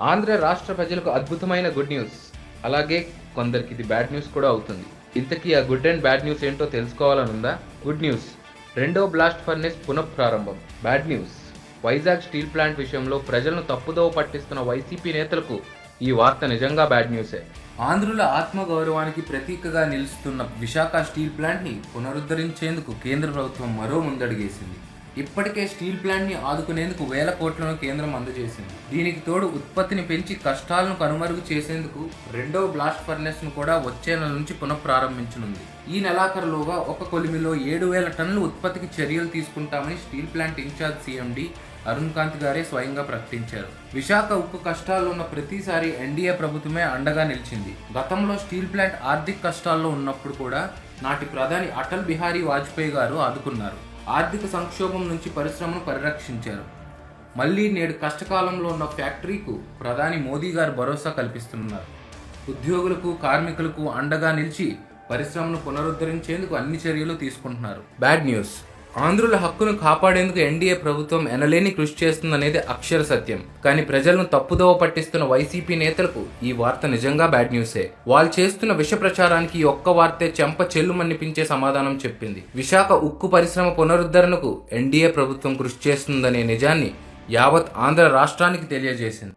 ఆంధ్ర రాష్ట్ర ప్రజలకు అద్భుతమైన గుడ్ న్యూస్. అలాగే కొందరికి ఇది బ్యాడ్ న్యూస్ కూడా అవుతుంది. ఇంతకీ ఆ గుడ్ అండ్ బ్యాడ్ న్యూస్ ఏంటో తెలుసుకోవాలనుందా? Good news. రెండో blast furnace పునఃప్రారంభం. Bad news. Vizag steel plant విషయంలో ప్రజలను తప్పుదోవ పట్టిస్తున్న వైసీపీ నేతలకు ఈ వార్త నిజంగా బ్యాడ్ న్యూసే. ఆంధ్రుల ఆత్మగౌరవానికి ప్రతీకగా నిలుస్తున్న విశాఖ స్టీల్ ప్లాంట్ని పునరుద్ధరించేందుకు కేంద్ర ప్రభుత్వం మరో ముందడుగేసింది. ఇప్పటికే స్టీల్ ప్లాంట్ని ఆదుకునేందుకు వేల కోట్లను కేంద్రం అందజేసింది. దీనికి తోడు ఉత్పత్తిని పెంచి కష్టాలను కనుమరుగు చేసేందుకు రెండో బ్లాస్ట్ ఫర్నెస్ను కూడా వచ్చే నెల నుంచి పునఃప్రారంభించనుంది. ఈ నెలాఖరులోగా ఒక కొలిమిలో ఏడు వేల టన్నుల ఉత్పత్తికి చర్యలు తీసుకుంటామని steel plant in charge CMD Arun Kant గారే స్వయంగా ప్రకటించారు. విశాఖ ఉక్కు కష్టాల్లో ఉన్న ప్రతిసారి ఎన్డీఏ ప్రభుత్వమే అండగా నిలిచింది. గతంలో స్టీల్ ప్లాంట్ ఆర్థిక కష్టాల్లో ఉన్నప్పుడు కూడా నాటి ప్రధాని అటల్ బిహారీ వాజ్పేయి గారు ఆదుకున్నారు. ఆర్థిక సంక్షోభం నుంచి పరిశ్రమను పరిరక్షించారు. మళ్ళీ నేడు కష్టకాలంలో ఉన్న ఫ్యాక్టరీకు ప్రధాని మోదీ గారు భరోసా కల్పిస్తున్నారు. ఉద్యోగులకు కార్మికులకు అండగా నిలిచి పరిశ్రమను పునరుద్ధరించేందుకు అన్ని చర్యలు తీసుకుంటున్నారు. Bad news. ఆంధ్రుల హక్కును కాపాడేందుకు ఎన్డీఏ ప్రభుత్వం ఎనలేని కృషి చేస్తుందనేది అక్షర సత్యం. కానీ ప్రజలను తప్పుదోవ పట్టిస్తున్న వైసీపీ నేతలకు ఈ వార్త నిజంగా బ్యాడ్ న్యూసే. వాళ్ళు చేస్తున్న విష ప్రచారానికి ఈ ఒక్క వార్తే చెంప చెల్లుమనిపించే సమాధానం చెప్పింది. విశాఖ ఉక్కు పరిశ్రమ పునరుద్ధరణకు ఎన్డీఏ ప్రభుత్వం కృషి చేస్తుందనే నిజాన్ని యావత్ ఆంధ్ర రాష్ట్రానికి తెలియజేసింది.